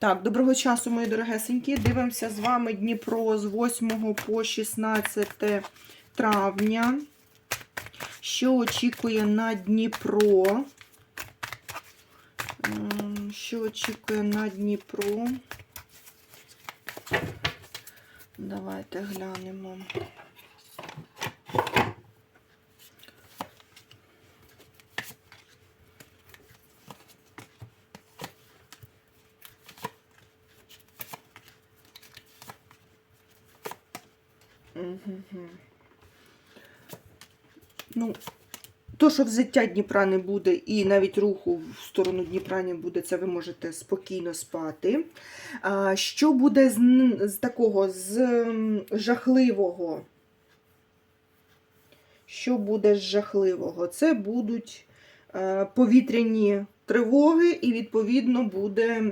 Так, доброго часу, мої дорогесенькі. Дивимося з вами Дніпро з 8 по 16 травня. Що очікує на Дніпро? Ем, Що очікує на Дніпро? Давайте глянемо. Ну, то, що взяття Дніпра не буде, і навіть руху в сторону Дніпра не буде, це ви можете спокійно спати. А, що буде з, з такого, з жахливого? Що буде з жахливого? Це будуть е, повітряні тривоги, і, відповідно, буде.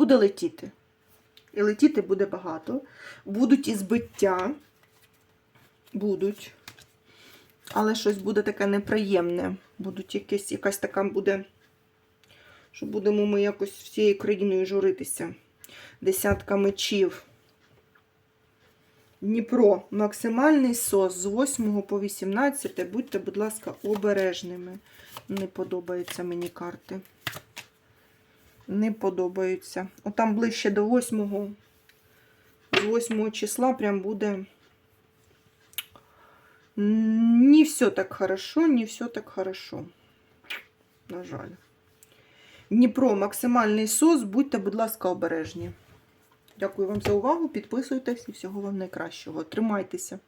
Буде летіти. І летіти буде багато. Будуть і збиття. Будуть. Але щось буде таке неприємне. Будуть якесь, якась така буде, що будемо ми якось всією країною журитися. Десятка мечів. Дніпро. Максимальний сос з 8 по 18. Будьте, будь ласка, обережними. Не подобаються мені карти не подобаються. Отам ближче до 8, з 8 числа прям буде не все так хорошо, не все так хорошо. На жаль. Дніпро, максимальний сос, будьте, будь ласка, обережні. Дякую вам за увагу. Підписуйтесь і всього вам найкращого. Тримайтеся.